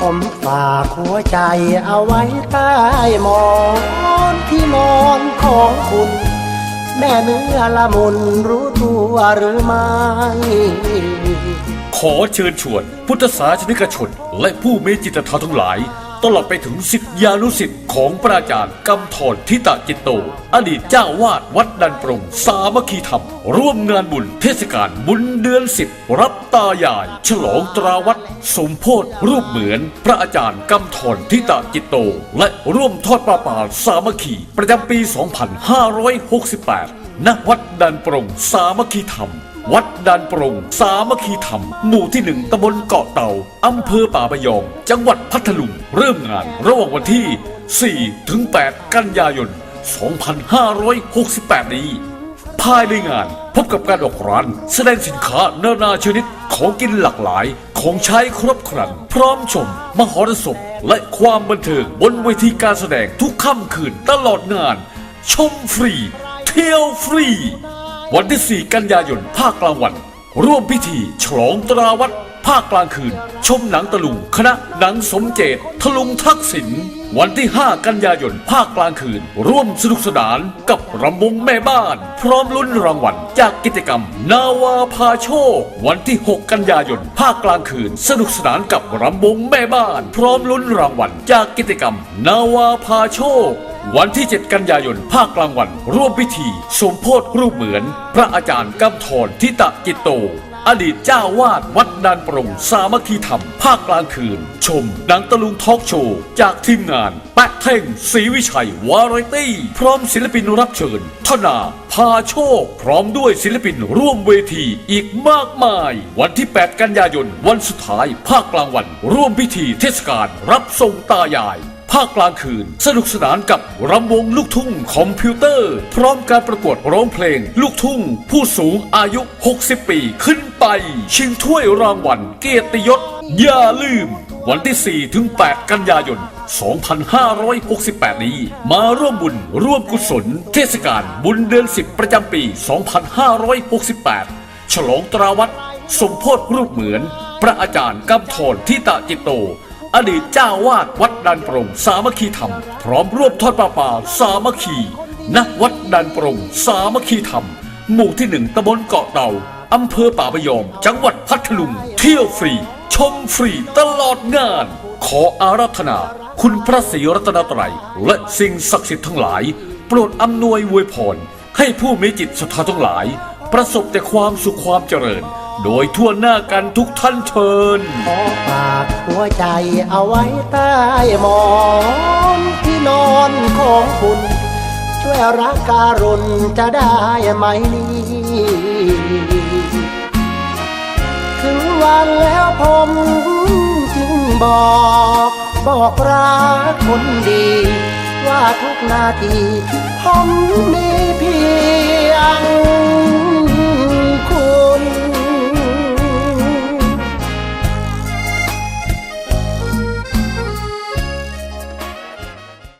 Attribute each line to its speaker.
Speaker 1: ผมฝากหัวใจเอาไว้ใต้หมอนที่นอนของคุณ แม่เนื้อละมุนรู้ตัวหรือไม่
Speaker 2: ขอเชิญชวนพุทธศาสนิกชน และผู้มีจิตธรรมทั้งหลาย ตลอดไปถึงสิทธิานุสิทธิ์ของพระอาจารย์กำธรทิตะจิตโต อดีตเจ้าวาดวัดดันปรงสามัคคีธรรม ร่วมงานบุญเทศกาลบุญเดือนสิบรับตายาย ฉลองตราวัดสมโพธรูปเหมือนพระอาจารย์กำธรทิตะจิตโต และร่วมทอดประป่าสามัคคีประจำปี 2568 ณวัดดันปรงสามัคคีธรรม วัดดันปรงสามัคคีธรรม หมู่ที่หนึ่งตำบลเกาะเต่าอำเภอป่าบยอม จังหวัดพัทลุง เริ่มงานระหว่างวันที่ 4 ถึง 8 กันยายน 2568 นี้ ภายในงานพบกับการออกร้าน แสดงสินค้านานาชนิดของกินหลากหลายของใช้ครบครัน พร้อมชม มหรสพและความบันเทิงบนเวทีการแสดงทุกค่ำคืนตลอดงาน ชมฟรี เที่ยวฟรี วันที่ 4 กันยายนภาคกลางวัน ร่วมพิธีฉลองตราวัดภาคกลางคืน ชมหนังตะลุงคณะหนังสมเจตทะลุงทักษิณวันที่ 5 กันยายนภาคกลางคืน ร่วมสนุกสนานกับรำวงแม่บ้าน พร้อมลุ้นรางวัลจากกิจกรรม นาวาพาโชค วันที่ 6 กันยายนภาคกลางคืน สนุกสนานกับรำวงแม่บ้าน พร้อมลุ้นรางวัลจากกิจกรรม นาวาพาโชค วันที่ 7 กันยายนภาคกลางวัน ร่วมพิธี สมโพธรูปเหมือน พระอาจารย์กำธรทิตะจิตโต อดีตเจ้าวาดวัดดานปรงสามัคคีธรรม ภาคกลางคืน ชมหนังตะลุงทอล์กโชว์ จากทีมงาน แปะเท่งศรีวิชัย วาไรตี้ พร้อมศิลปินรับเชิญทนาพาโชค พร้อมด้วยศิลปินร่วมเวทีอีกมากมาย วันที่ 8 กันยายน วันสุดท้าย ภาคกลางวัน ร่วมพิธีเทศกาลรับส่งตายาย ภาคกลางคืน สนุกสนานกับรำวงลูกทุ่งคอมพิวเตอร์ พร้อมการประกวดร้องเพลง ลูกทุ่ง ผู้สูงอายุ 60 ปีขึ้นไป ชิงถ้วยรางวัลเกียรติยศ อย่าลืม วันที่ 4 ถึง 8 กันยายน 2568 นี้ มาร่วมบุญร่วมกุศล เทศกาลบุญเดือน 10 ประจำปี 2568 ฉลองตราวัดสมโพธิรูปเหมือน พระอาจารย์กำธรทิตะจิตโต อดีตเจ้าวาดวัดดันปรงสามัคคีธรรม พร้อมร่วมทอดป่าป่าสามัคคีณวัดดันปรงสามัคคีธรรม หมู่ที่หนึ่งตำบลเกาะเต่าอำเภอป่าพยอม จังหวัดพัทลุง เที่ยวฟรี ชมฟรีตลอดงาน ขออาราธนา คุณพระศรีรัตนตรัย และสิ่งศักดิ์สิทธิ์ทั้งหลาย โปรดอำนวยอวยพร ให้ผู้มีจิตศรัทธาทั้งหลาย ประสบแต่ความสุขความเจริญ โดยทั่วหน้ากันทุกท่านเชิญ
Speaker 1: ขอฝากหัวใจเอาไว้ใต้หมอนที่นอนของคุณ ช่วยรักการุณจะได้ไหมนี่ถึงวันแล้วผมจึงบอก บอกรักคนดี ว่าทุกนาทีผมมีเพียง